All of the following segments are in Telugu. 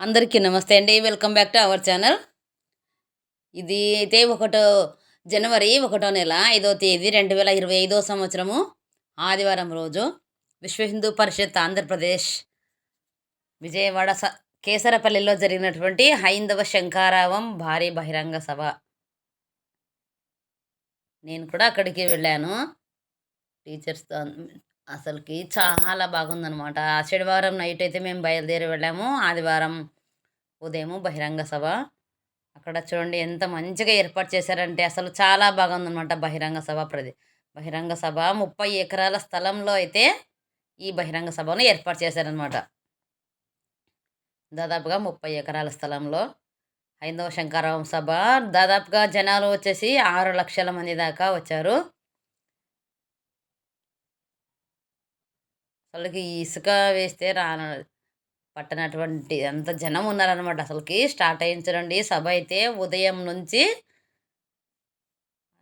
అందరికీ నమస్తే అండి. Welcome back to our channel ఇది అయితే ఒకటో జనవరి ఒకటో నెల ఐదో తేదీ రెండు వేల ఇరవై ఐదో సంవత్సరము ఆదివారం రోజు విశ్వ హిందూ పరిషత్ ఆంధ్రప్రదేశ్ విజయవాడ స కేసరపల్లిలో జరిగినటువంటి హైందవ శంకారావం భారీ బహిరంగ సభ. నేను కూడా అక్కడికి వెళ్ళాను. టీచర్స్తో అసలుకి చాలా బాగుందనమాట శనివారం నైట్ అయితే మేము బయలుదేరి వెళ్ళాము. ఆదివారం ఉదయం బహిరంగ సభ. అక్కడ చూడండి ఎంత మంచిగా ఏర్పాటు చేశారంటే అసలు చాలా బాగుందనమాట బహిరంగ సభ ప్రది బహిరంగ సభ. ముప్పై ఎకరాల స్థలంలో అయితే ఈ బహిరంగ సభను ఏర్పాటు చేశారనమాట దాదాపుగా ముప్పై ఎకరాల స్థలంలో హైందవ శంకరావం సభ. దాదాపుగా జనాలు వచ్చేసి ఆరు లక్షల మంది దాకా వచ్చారు. అసలుకి ఇసుక వేస్తే రాన. పట్టనటువంటి అంత జనం ఉన్నారనమాట అసలుకి స్టార్ట్ అయించరండి. సభ అయితే ఉదయం నుంచి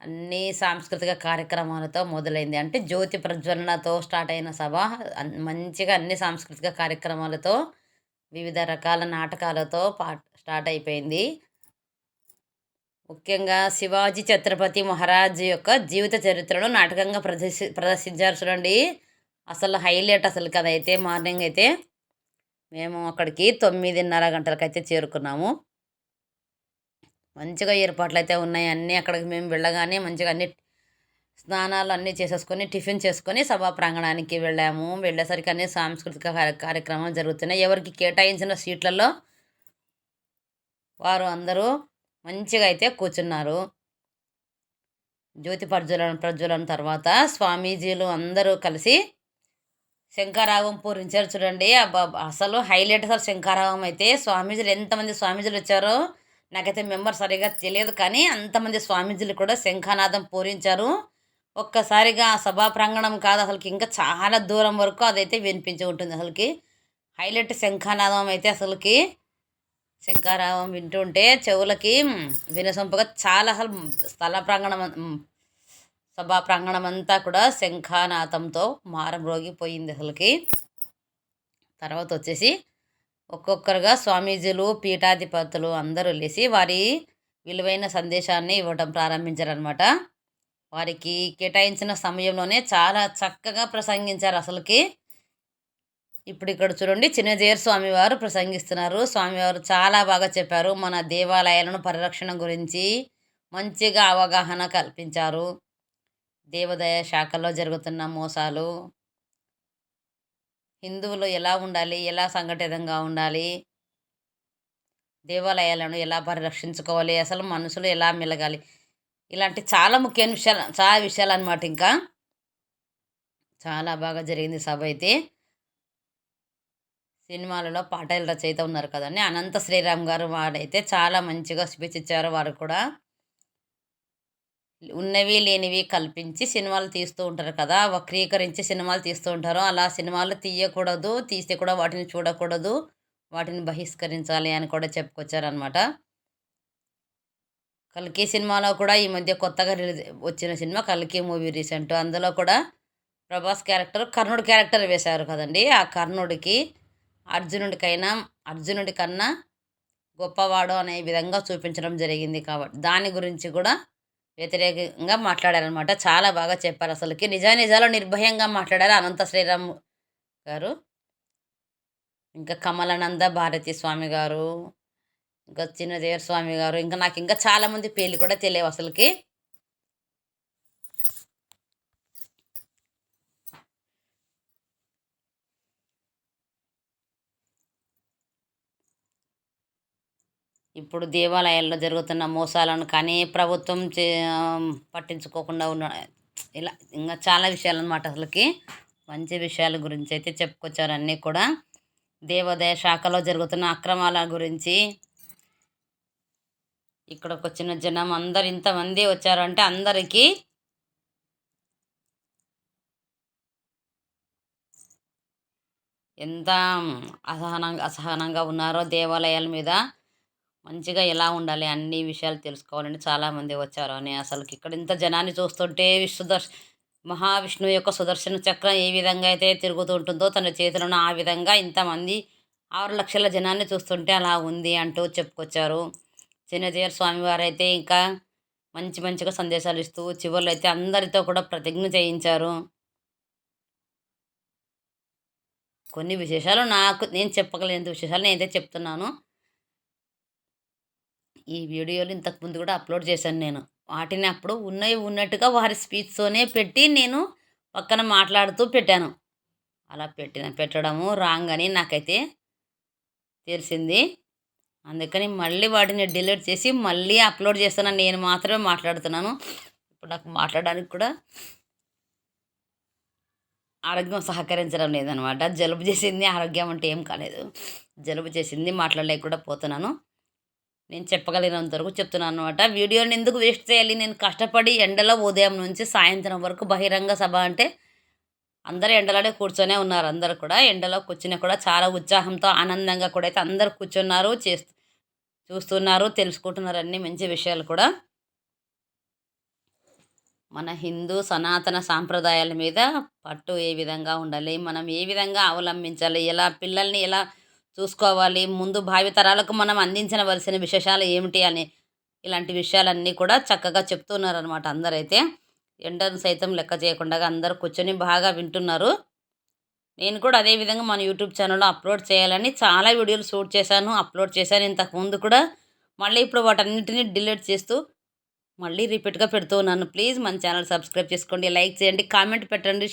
అన్ని సాంస్కృతిక కార్యక్రమాలతో మొదలైంది. అంటే జ్యోతి ప్రజ్వలనతో స్టార్ట్ అయిన సభ. మంచిగా అన్ని సాంస్కృతిక కార్యక్రమాలతో వివిధ రకాల నాటకాలతో పా స్టార్ట్ అయిపోయింది. ముఖ్యంగా శివాజీ ఛత్రపతి మహారాజ్ యొక్క జీవిత చరిత్రను నాటకంగా ప్రదర్శి ప్రదర్శించారు చూడండి. అసలు హైలైట్ అసలు కదైతే మార్నింగ్ అయితే మేము అక్కడికి తొమ్మిదిన్నర గంటలకైతే చేరుకున్నాము. మంచిగా ఏర్పాట్లు అయితే ఉన్నాయి. అన్నీ అక్కడికి మేము వెళ్ళగానే మంచిగా అన్ని స్నానాలు అన్నీ చేసేసుకొని టిఫిన్ చేసుకొని సభా ప్రాంగణానికి వెళ్ళాము. వెళ్ళేసరికి అన్ని సాంస్కృతిక కార్యక్రమాలు జరుగుతున్నాయి. ఎవరికి కేటాయించిన సీట్లలో వారు అందరూ మంచిగా అయితే కూర్చున్నారు. జ్యోతి ప్రజ్వలన ప్రజ్వలన తర్వాత స్వామీజీలు అందరూ కలిసి శంకారావం పూరించారు చూడండి. అబ్బా అసలు హైలైట్ అసలు శంకారావం అయితే. స్వామీజీలు ఎంతమంది స్వామీజీలు వచ్చారో నాకైతే మెంబర్ సరిగా తెలియదు కానీ అంతమంది స్వామీజీలు కూడా శంఖానాదం పూరించారు. ఒక్కసారిగా సభా ప్రాంగణం కాదు అసలుకి ఇంకా చాలా దూరం వరకు అదైతే వినిపించి ఉంటుంది అసలుకి. హైలైట్ శంఖానాదం అయితే అసలుకి. శంఖారావం వింటుంటే చెవులకి వినసొంపుగా చాలా అసలు స్థల ప్రాంగణం సభా ప్రాంగణం అంతా కూడా శంఖానాథంతో మారమ్రోగిపోయింది అసలుకి. తర్వాత వచ్చేసి ఒక్కొక్కరుగా స్వామీజీలు పీఠాధిపతులు అందరూ లేచి వారి విలువైన సందేశాన్ని ఇవ్వటం ప్రారంభించారనమాట వారికి కేటాయించిన సమయంలోనే చాలా చక్కగా ప్రసంగించారు అసలుకి. ఇప్పుడు ఇక్కడ చూడండి చిన్నజేరు స్వామివారు ప్రసంగిస్తున్నారు. స్వామివారు చాలా బాగా చెప్పారు. మన దేవాలయాలను పరిరక్షణ గురించి మంచిగా అవగాహన కల్పించారు. దేవాదాయ శాఖలో జరుగుతున్న మోసాలు హిందువులు ఎలా ఉండాలి ఎలా సంఘటితంగా ఉండాలి దేవాలయాలను ఎలా పరిరక్షించుకోవాలి అసలు మనుషులు ఎలా మెలగాలి ఇలాంటి చాలా ముఖ్యమైన విషయాలు చాలా విషయాలు అనమాట ఇంకా. చాలా బాగా జరిగింది సభ అయితే. సినిమాలలో పాటల రచయిత ఉన్నారు కదండి అనంత శ్రీరామ్ గారు వాడైతే చాలా మంచిగా స్పీచ్ ఇచ్చారు వారు కూడా. ఉన్నవి లేనివి కల్పించి సినిమాలు తీస్తూ ఉంటారు కదా వక్రీకరించి సినిమాలు తీస్తూ ఉంటారు. అలా సినిమాలు తీయకూడదు తీస్తే కూడా వాటిని చూడకూడదు వాటిని బహిష్కరించాలి అని కూడా చెప్పుకొచ్చారనమాట కల్కి సినిమాలో కూడా ఈ మధ్య కొత్తగా రిలీజ్ వచ్చిన సినిమా కల్కి మూవీ రీసెంట్. అందులో కూడా ప్రభాస్ క్యారెక్టర్ కర్ణుడు క్యారెక్టర్ వేశారు కదండి. ఆ కర్ణుడికి అర్జునుడికైనా అర్జునుడి కన్నా గొప్పవాడు అనే విధంగా చూపించడం జరిగింది కాబట్టి దాని గురించి కూడా వ్యతిరేకంగా మాట్లాడారనమాట చాలా బాగా చెప్పారు అసలుకి. నిజానిజాలు నిర్భయంగా మాట్లాడారు అనంత శ్రీరామ్ గారు. ఇంకా కమలానంద భారతి స్వామి గారు. ఇంకా చిన్నదేవర స్వామి గారు. ఇంకా నాకు ఇంకా చాలామంది పేర్లు కూడా తెలియవు అసలుకి. ఇప్పుడు దేవాలయాల్లో జరుగుతున్న మోసాలను కానీ ప్రభుత్వం పట్టించుకోకుండా ఉన్న ఇలా ఇంకా చాలా విషయాలు అనమాట అసలుకి. మంచి విషయాల గురించి అయితే చెప్పుకొచ్చారు అన్నీ కూడా. దేవాదాయ శాఖలో జరుగుతున్న అక్రమాల గురించి ఇక్కడికి వచ్చిన జనం అందరు ఇంతమంది వచ్చారంటే అందరికీ ఎంత అసహనంగా అసహనంగా ఉన్నారో దేవాలయాల మీద. మంచిగా ఎలా ఉండాలి అన్ని విషయాలు తెలుసుకోవాలని చాలామంది వచ్చారు. అని అసలుకి ఇక్కడ ఇంత జనాన్ని చూస్తుంటే సుదర్శ మహావిష్ణువు యొక్క సుదర్శన చక్రం ఏ విధంగా అయితే తిరుగుతూ ఉంటుందో తన చేతులను ఆ విధంగా ఇంతమంది ఆరు లక్షల జనాన్ని చూస్తుంటే అలా ఉంది అంటూ చెప్పుకొచ్చారు. చిన్నజీయర్ స్వామివారు అయితే ఇంకా మంచి మంచిగా సందేశాలు ఇస్తూ చివరిలో అయితే అందరితో కూడా ప్రతిజ్ఞ చేయించారు. కొన్ని విశేషాలు నాకు నేను చెప్పగలిగినంత విశేషాలు నేనైతే చెప్తున్నాను. ఈ వీడియోలు ఇంతకుముందు కూడా అప్లోడ్ చేశాను నేను. వాటిని అప్పుడు ఉన్నవి ఉన్నట్టుగా వారి స్పీచ్తోనే పెట్టి నేను పక్కన మాట్లాడుతూ పెట్టాను. అలా పెట్టిన పెట్టడము రాంగ్ అని నాకైతే తెలిసింది. అందుకని మళ్ళీ వాటిని డిలీట్ చేసి మళ్ళీ అప్లోడ్ చేస్తున్నాను నేను మాత్రమే మాట్లాడుతున్నాను. ఇప్పుడు నాకు మాట్లాడడానికి కూడా ఆరోగ్యం సహకరించడం లేదనమాట. జలుబు చేసింది ఆరోగ్యం అంటే ఏం కాలేదు. జలుబు చేసింది మాట్లాడలేక కూడా పోతున్నాను. నేను చెప్పగలిగినంత వరకు చెప్తున్నాను అనమాట వీడియోని ఎందుకు వేస్ట్ చేయాలి? నేను కష్టపడి ఎండలో ఉదయం నుంచి సాయంత్రం వరకు బహిరంగ సభ అంటే అందరూ ఎండలోనే కూర్చొనే ఉన్నారు. అందరు కూడా ఎండలో కూర్చుని కూడా చాలా ఉత్సాహంతో ఆనందంగా కూడా అయితే అందరు కూర్చున్నారు. చేస్తూ చూస్తున్నారు తెలుసుకుంటున్నారు అన్ని మంచి విషయాలు కూడా. మన హిందూ సనాతన సాంప్రదాయాల మీద పట్టు ఏ విధంగా ఉండాలి? మనం ఏ విధంగా అవలంబించాలి? ఎలా పిల్లల్ని ఎలా చూసుకోవాలి. ముందు భావితరాలకు మనం అందించవలసిన విశేషాలు ఏమిటి అని ఇలాంటి విషయాలన్నీ కూడా చక్కగా చెప్తున్నారు అనమాట అందరైతే. ఎండను సైతం లెక్క చేయకుండా అందరూ కూర్చొని బాగా వింటున్నారు. నేను కూడా అదే విధంగా మన యూట్యూబ్ ఛానల్లో అప్లోడ్ చేయాలని చాలా వీడియోలు షూట్ చేశాను అప్లోడ్ చేశాను. ఇంతకుముందు కూడా మళ్ళీ ఇప్పుడు వాటన్నిటిని డిలీట్ చేస్తూ మళ్ళీ రిపీట్గా పెడుతూ ఉన్నాను. ప్లీజ్ మన ఛానల్ సబ్స్క్రైబ్ చేసుకోండి లైక్ చేయండి కామెంట్ పెట్టండి